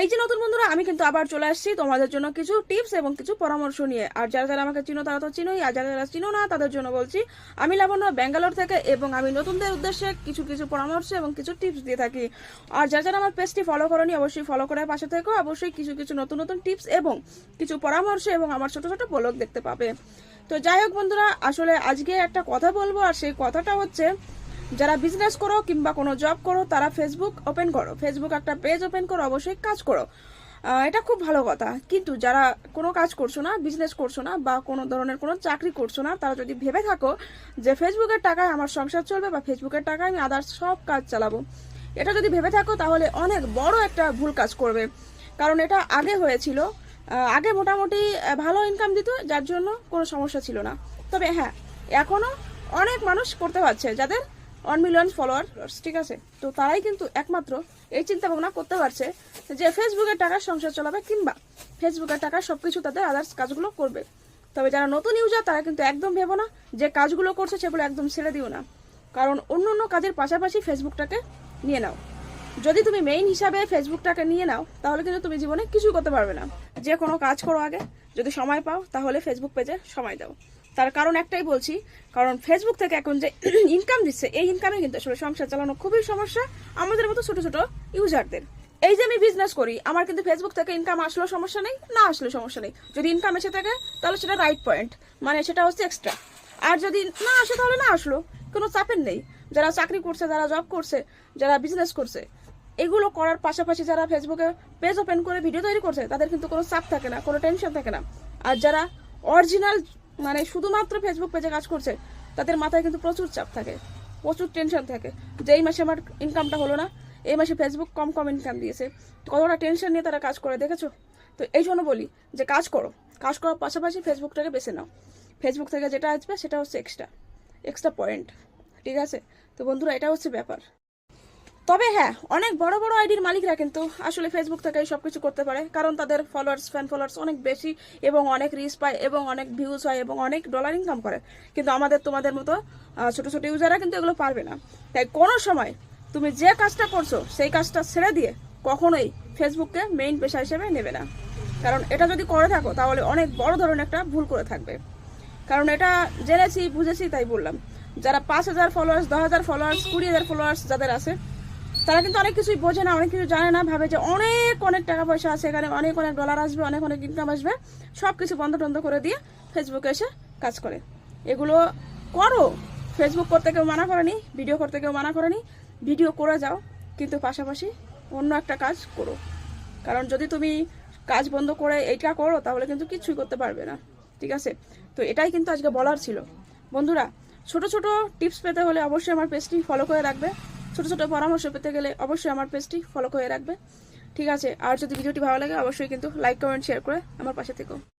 এই যে নতুন বন্ধুরা, আমি কিন্তু আবার চলে আসছি তোমাদের জন্য কিছু টিপস এবং কিছু পরামর্শ নিয়ে। আর যারা যারা আমাকে চিনো, তারা তো চিনোই, আর যারা যারা চিনো না, তাদের জন্য বলছি, আমি লাবণ্য, ব্যাঙ্গালোর থেকে, এবং আমি নতুনদের উদ্দেশ্যে কিছু কিছু পরামর্শ এবং কিছু টিপস দিয়ে থাকি। আর যারা যারা আমার পেজটি ফলো করনি, অবশ্যই ফলো করে পাশে থেকো। অবশ্যই কিছু কিছু নতুন নতুন টিপস এবং কিছু পরামর্শ এবং আমার ছোট ছোট ব্লগ দেখতে পাবে। তো যাই হোক বন্ধুরা, আসলে আজকে একটা কথা বলব, আর সেই কথাটা হচ্ছে যারা বিজনেস করো কিংবা কোনো জব করো, তারা ফেসবুক ওপেন করো। ফেসবুক একটা পেজ ওপেন করো, অবশ্যই কাজ করো। এটা খুব ভালো কথা। কিন্তু যারা কোনো কাজ করছ না বিজনেস করছ না বা কোনো ধরনের কোনো চাকরি করছ না, তারা যদি ভেবে থাকো যে ফেসবুকের টাকায় আমার সংসার চলবে বা ফেসবুকের টাকায় আমি আদার্স সব কাজ চালাবো, এটা যদি ভেবে থাকো তাহলে অনেক বড় একটা ভুল কাজ করবে। কারণ এটা আগে হয়েছিল। আগে মোটামুটি ভালো ইনকাম দিত, যার জন্য কোনো সমস্যা ছিল না। তবে হ্যাঁ এখনও অনেক মানুষ করতে পারছে, যাদের ওয়ান মিলিয়ন ফলোয়ার ঠিক আছে? তো তারাই কিন্তু একমাত্র এই চিন্তা ভাবনা করতে পারছে যে ফেসবুকের টাকার সংসার চালাবে কিংবা ফেসবুকের টাকা সবকিছু তাদের আদার্স কাজগুলো করবে। তবে যারা নতুন ইউজার তারা কিন্তু একদম ভেবো না যে কাজগুলো করছে সেগুলো একদম ছেড়ে দিও না। কারণ অন্য অন্য কাজের পাশাপাশি ফেসবুকটাকে নিয়ে নাও। যদি তুমি মেইন হিসাবে ফেসবুকটাকে নিয়ে নাও, তাহলে কিন্তু তুমি জীবনে কিছু করতে পারবে না। যে কোনো কাজ করো আগে। যদি সময় পাও, তাহলে ফেসবুক পেজে সময় দাও। তার কারণ একটাই বলছি, কারণ ফেসবুক থেকে এখন যে ইনকাম দিচ্ছে, এই ইনকামে কিন্তু আসলে সংসার চালানো খুবই সমস্যা আমাদের মতো ছোট ছোট ইউজারদের এই যে আমি বিজনেস করি, আমার কিন্তু ফেসবুক থেকে ইনকাম আসলেও সমস্যা নেই, না আসলেও সমস্যা নেই। যদি ইনকাম এসে থাকে, তাহলে সেটা রাইট পয়েন্ট মানে সেটা হচ্ছে এক্সট্রা আর যদি না আসে, তাহলে না আসলো, কোনো চাপের নেই। যারা চাকরি করছে, যারা জব করছে, যারা বিজনেস করছে, এগুলো করার পাশাপাশি যারা ফেসবুকে পেজ ওপেন করে ভিডিও তৈরি করছে, তাদের কিন্তু কোনো চাপ থাকে না, কোনো টেনশন থাকে না। আর যারা অরিজিনাল মানে শুধুমাত্র ফেসবুক পেজে কাজ করছে, তাদের মাথায় কিন্তু প্রচুর চাপ থাকে, প্রচুর টেনশন থাকে যে এই মাসে আমার ইনকামটা হলো না, এই মাসে ফেসবুক কম কম ইনকাম দিয়েছে, কতটা টেনশন নিয়ে তারা কাজ করে দেখেছ? তো এই জন্য বলি যে কাজ করো, কাজ করার পাশাপাশি ফেসবুকটাকে বেছে নাও ফেসবুক থেকে যেটা আসবে সেটা হচ্ছে এক্সট্রা এক্সট্রা পয়েন্ট ঠিক আছে? তো বন্ধুরা এটা হচ্ছে ব্যাপার। তবে হ্যাঁ অনেক বড় বড় আইডির মালিকরা কিন্তু আসলে ফেসবুক থেকে সবকিছু করতে পারে। কারণ তাদের ফলোয়ার্স ফ্যান ফলোয়ার্স অনেক বেশি এবং অনেক রিচ পায় এবং অনেক ভিউজ হয় এবং অনেক ডলার ইনকাম করে। কিন্তু আমাদের, তোমাদের মতো ছোট ছোট ইউজাররা কিন্তু এগুলো পারবে না। তাই কোনো সময় তুমি যে কাজটা করছ, সেই কাজটা ছেড়ে দিয়ে কখনোই ফেসবুককে মেইন পেশা হিসেবে নেবে না। কারণ এটা যদি করে থাকো, তাহলে অনেক বড় ধরনের একটা ভুল করে থাকবে। কারণ এটা জেনেছি, বুঝেছি, তাই বললাম। যারা পাঁচ হাজার ফলোয়ার্স দশ হাজার ফলোয়ার্স কুড়ি হাজার ফলোয়ার্স যাদের আছে তারা কিন্তু অনেক কিছুই বোঝে না, অনেক কিছু জানে না, ভাবে যে অনেক অনেক টাকা পয়সা আছে এখানে, অনেক অনেক ডলার আসবে, অনেক অনেক ইনকাম আসবে। সব কিছু বন্ধ টন্ধ করে দিয়ে ফেসবুকে এসে কাজ করে। এগুলো করো। ফেসবুক করতে কেউ মানা করেনি ভিডিও করতে কেউ মানা করেনি ভিডিও করে যাও, কিন্তু পাশাপাশি অন্য একটা কাজ করো। কারণ যদি তুমি কাজ বন্ধ করে এইটা করো, তাহলে কিন্তু কিছুই করতে পারবে না। ঠিক আছে? তো এটাই কিন্তু আজকে বলার ছিল। বন্ধুরা, ছোট ছোট টিপস পেতে হলে অবশ্যই আমার পেজটি ফলো করে রাখবে। ছোট ছোট পরামর্শ পেতে গেলে অবশ্যই আমার পেজটি ফলো করে রাখবে। ঠিক আছে, আর যদি ভিডিওটি ভালো লাগে, অবশ্যই কিন্তু লাইক কমেন্ট শেয়ার করে আমার পাশে থেকো।